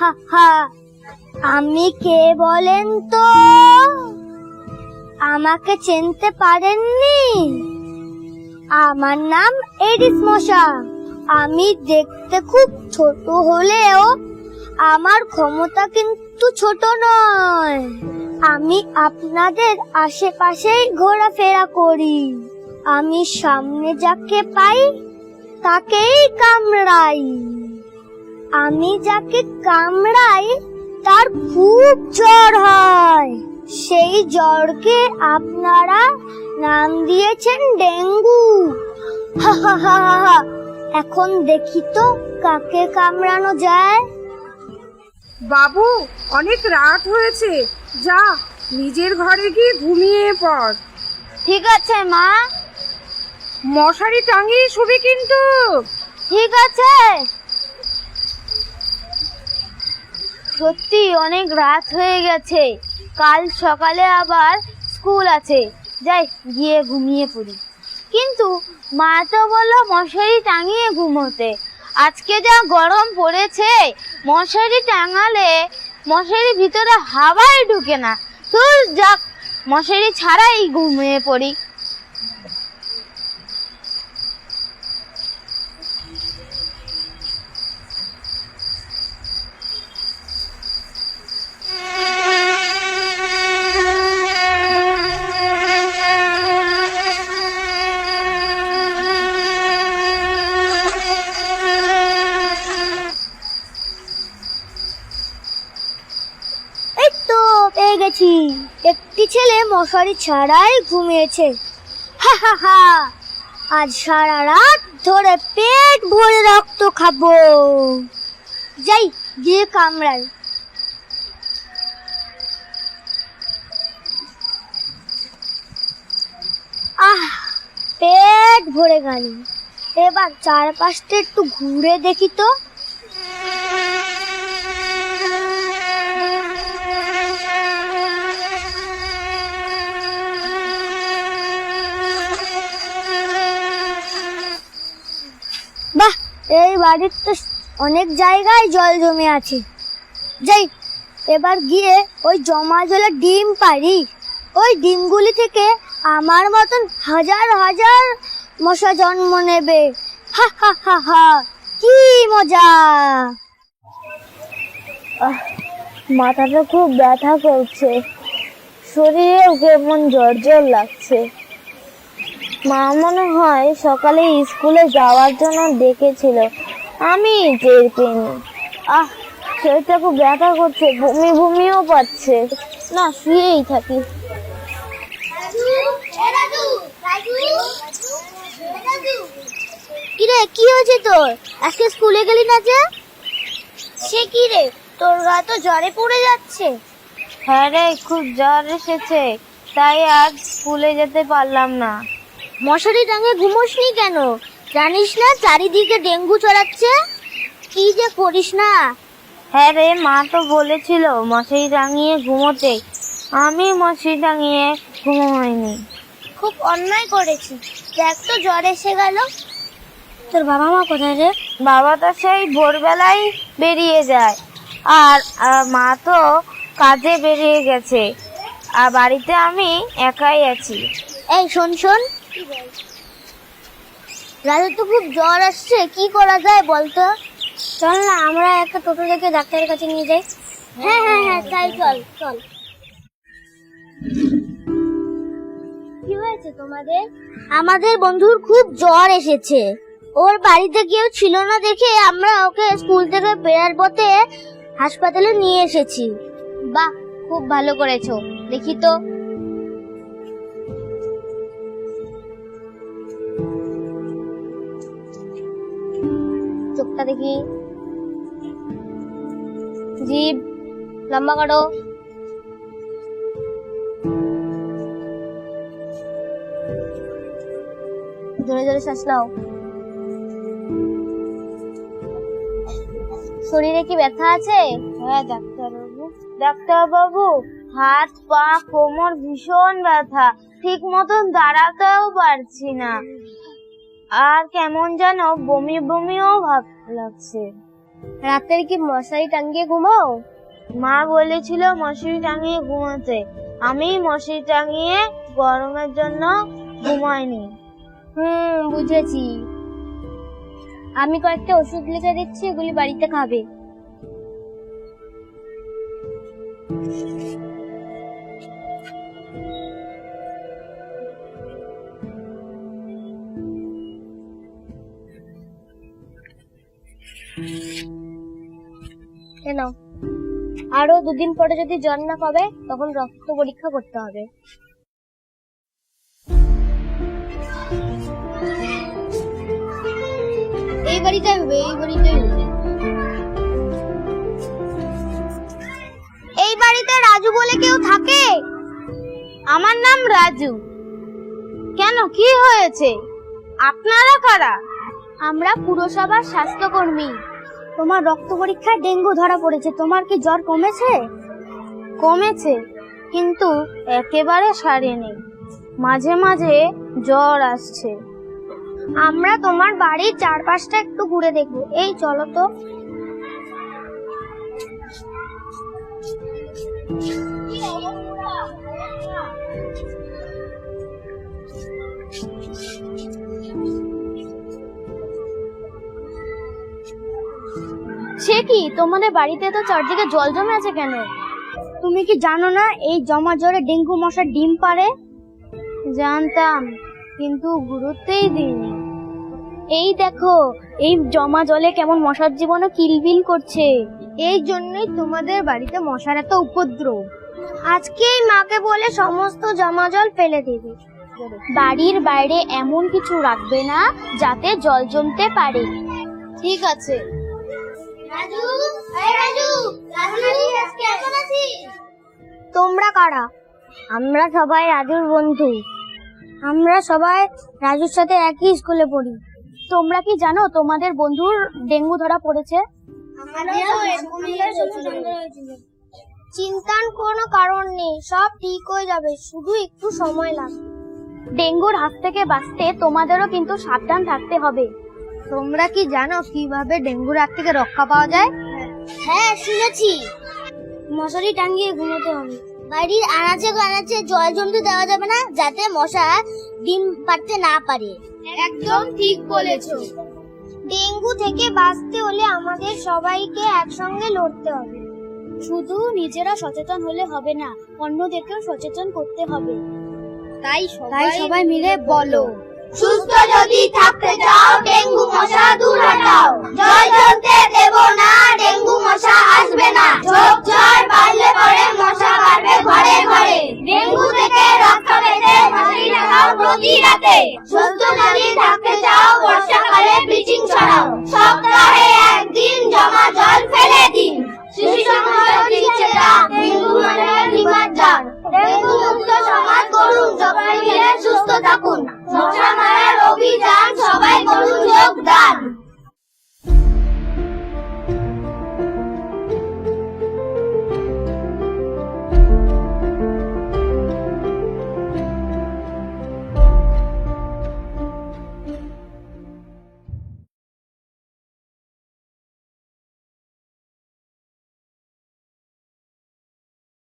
হা হা। আমি কে বলেন তো? আমাকে চিনতে পারেননি? আমার নাম এডিস মশা আমি দেখতে খুব ছোট হলেও আমার ক্ষমতা কিন্তু ছোট নয়। আমি আপনাদের আশেপাশেই ঘোরাফেরা করি। আমি সামনে যাকে পাই, তাকেই কামড়াই। আমি যাকে কামড়াই তার খুব জ্বর হয়। সেই জ্বরকে আপনারা নাম দিয়েছেন ডেঙ্গু। হা হা হা হা। এখন দেখি তো কাকে কামড়ানো যায়। বাবু অনেক রাত হয়েছে। যা নিজের ঘরে গিয়ে ঘুমিয়ে পড়। ঠিক আছে মা। মশারি টাঙিয়ে শুবি কিন্তু। ঠিক আছে। সত্যি অনেক রাত হয়ে গেছে। কাল সকালে আবার স্কুল আছে। যাই, গিয়ে ঘুমিয়ে পড়ি। কিন্তু মা তো বলল, মশারি টাঙিয়ে ঘুমোতে। আজকে যা গরম পড়েছে, মশারি টাঙালে মশারির ভিতরে হাওয়াই ঢুকে না। তো যাক, মশারি ছাড়াই ঘুমিয়ে পড়ি এই তো পেয়ে গেছি একটি ছেলে মশারি ছাড়াই ঘুমিয়েছে। হা হা হা। আজ সারা রাত ধরে পেট ভরে রক্ত খাব। যাই, গিয়ে কামড়াই। আহ, পেট ভরে গেল। এবার চারপাশটা একটু ঘুরে দেখি তো। এই বাড়ির তো অনেক জায়গায় জল জমে আছে। যাই, এবার গিয়ে ওই জমা জলে ডিম পারি ওই ডিমগুলি থেকে আমার মতন হাজার হাজার মশা জন্ম নেবে। হা হা হা হা, কি মজা! মাথাটা খুব ব্যথা করছে। শরীরেও কেমন জ্বর লাগছে। মা মনে হয় সকালে স্কুলে যাওয়ার জন্য ডেকেছিল। আমি টের পেনি আহ শরীরটা খুব ব্যথা করছে বমি বমিও পাচ্ছে। না শুয়েই থাকি। কিরে কি হয়েছে তোর? আজকে স্কুলে গেলি না যে? সে কি রে? তোর গা তো জ্বরে পড়ে যাচ্ছে। হ্যাঁ রে খুব জ্বর এসেছে তাই আজ স্কুলে যেতে পারলাম না। মশারি টাঙে ঘুমোসনি কেন? জানিস না চারিদিকে ডেঙ্গু ছড়াচ্ছে? কি যে করিস না? হ্যাঁ রে মা তো বলেছিল মশারি টাঙিয়ে ঘুমোতে। আমি মশারি টাঙিয়ে ঘুমোইনি। খুব অন্যায় করেছি। দেখ তো জ্বর এসে গেল। তোর বাবা মা কোথায় রে? বাবা তো সেই ভোরবেলায় বেরিয়ে যায়। আর মা তো কাজে বেরিয়ে গেছে। আর বাড়িতে আমি একাই আছি। এই শোন শোন। রাজু তো খুব জ্বর আসছে, কি করা যায় বলতো? চল না, আমরা একটা টোটো দেখে ডাক্তারের কাছে নিয়ে যাই। হ্যাঁ হ্যাঁ হ্যাঁ তাই চল চল। কি হয়েছে তোমাদের? আমাদের বন্ধুর খুব জ্বর এসেছে। ওর বাড়িতে কেউ ছিল না দেখে আমরা ওকে স্কুল থেকে ফেরার পথে হাসপাতালে নিয়ে এসেছি। বাহ, খুব ভালো করেছ। দেখি তো। দেখি করো জোরে জোরে শ্বাস নাও। শরীরে কি ব্যথা আছে? হ্যাঁ ডাক্তারবাবু। ডাক্তারবাবু, হাত, পা, কোমর ভীষণ ব্যথা। ঠিক মতন দাঁড়াতেও পারছি না। আর কেমন যেন বমি বমিও ভাব লাগছে। রাতের কি মশারি টাঙ্গিয়ে ঘুমাও? মা বলেছিল মশারি টাঙিয়ে ঘুমাতে। আমি মশারি টাঙিয়ে গরমের জন্য ঘুমাইনি। হুম, বুঝেছি। আমি কয়েকটা ওষুধ লিখে দিচ্ছি, এগুলি বাড়িতে খাবে। কেন আরও দুদিন পরে যদি জ্বর না কমে তখন রক্ত পরীক্ষা করতে হবে। এই হবে এই হবে এই বাড়িতে রাজু বলে কেউ থাকে? আমার নাম রাজু। কেন, কি হয়েছে? আপনারা কারা? আমরা পুরসভার স্বাস্থ্যকর্মী। তোমার রক্ত পরীক্ষায় ডেঙ্গু ধরা পড়েছে। তোমার কি জ্বর কমেছে? কমেছে, কিন্তু একেবারে সারেনি। মাঝে মাঝে জ্বর আসছে। আমরা তোমার বাড়ির চারপাশটা একটু ঘুরে দেখব। এই চলো তো। সে কি তোমাদের বাড়িতে তো চারদিকে জল জমে আছে কেন? তুমি কি জানো না এই জমা জলে ডেঙ্গু মশার ডিম পারে জানতাম কিন্তু গুরুত্বই দিইনি। এই দেখো এই জমা জলে কেমন মশার জীবনও কিলবিল করছে। এই জন্যই তোমাদের বাড়িতে মশার এত উপদ্রব। আজকেই মাকে বলে সমস্ত জমা জল ফেলে দেবে। বাড়ির বাইরে এমন কিছু রাখবে না যাতে জল জমতে পারে। ঠিক আছে। রাজু রাজু রাজু কেমন আছিস? তোমরা কারা? আমরা সবাই রাজুর বন্ধু। আমরা সবাই রাজুর সাথে একই স্কুলে পড়ি। তোমরা কি জানো তোমাদের বন্ধুর ডেঙ্গু ধরা পড়েছে? চিন্তার কোনো কারণ নেই সব ঠিক হয়ে যাবে শুধু একটু সময় লাগবে। ডেঙ্গুর হাত থেকে বাঁচতে তোমাদেরও কিন্তু সাবধান থাকতে হবে। তোমরা কি জানো কীভাবে ডেঙ্গুর হাত থেকে রক্ষা পাওয়া যায়? হ্যাঁ শুনেছি। মশারি টাঙ্গিয়ে ঘুমোতে হবে। বাড়ির আনাচে কানাচে জল জমতে দেওয়া যাবে না যাতে মশা ডিম পাড়তে না পারে। একদম ঠিক বলেছ। ডেঙ্গু থেকে বাঁচতে হলে আমাদের সবাইকে একসঙ্গে লড়তে হবে। শুধু নিজেরা সচেতন হলে হবে না অন্যদেরকেও সচেতন করতে হবে। তাই তাই সবাই মিলে বলো। সুস্থ যদি থাকতে চাও, ডেঙ্গু মশা দূর হটাও। জল জ্বলতে দেব না, ডেঙ্গু মশা আসবে না। ঝোপ ঝড় বাড়লে পরে মশা বাড়বে ঘরে ঘরে। ডেঙ্গু থেকে রক্ষা পেতে মশারি লাগাও প্রতি রাতে। সুস্থ যদি থাকতে চাও, বর্ষাকালে ব্লিচিং ছড়াও। সপ্তাহে একদিন জমা জল ফেলে দিন। শিশু সমাজ দিচ্ছে দান ডেঙ্গু মশার নিমজ্জন ডেঙ্গু মুক্ত সমাজ করুন সবাই মিলে সুস্থ থাকুন। মশা মারার অভিযান সবাই করুন যোগদান।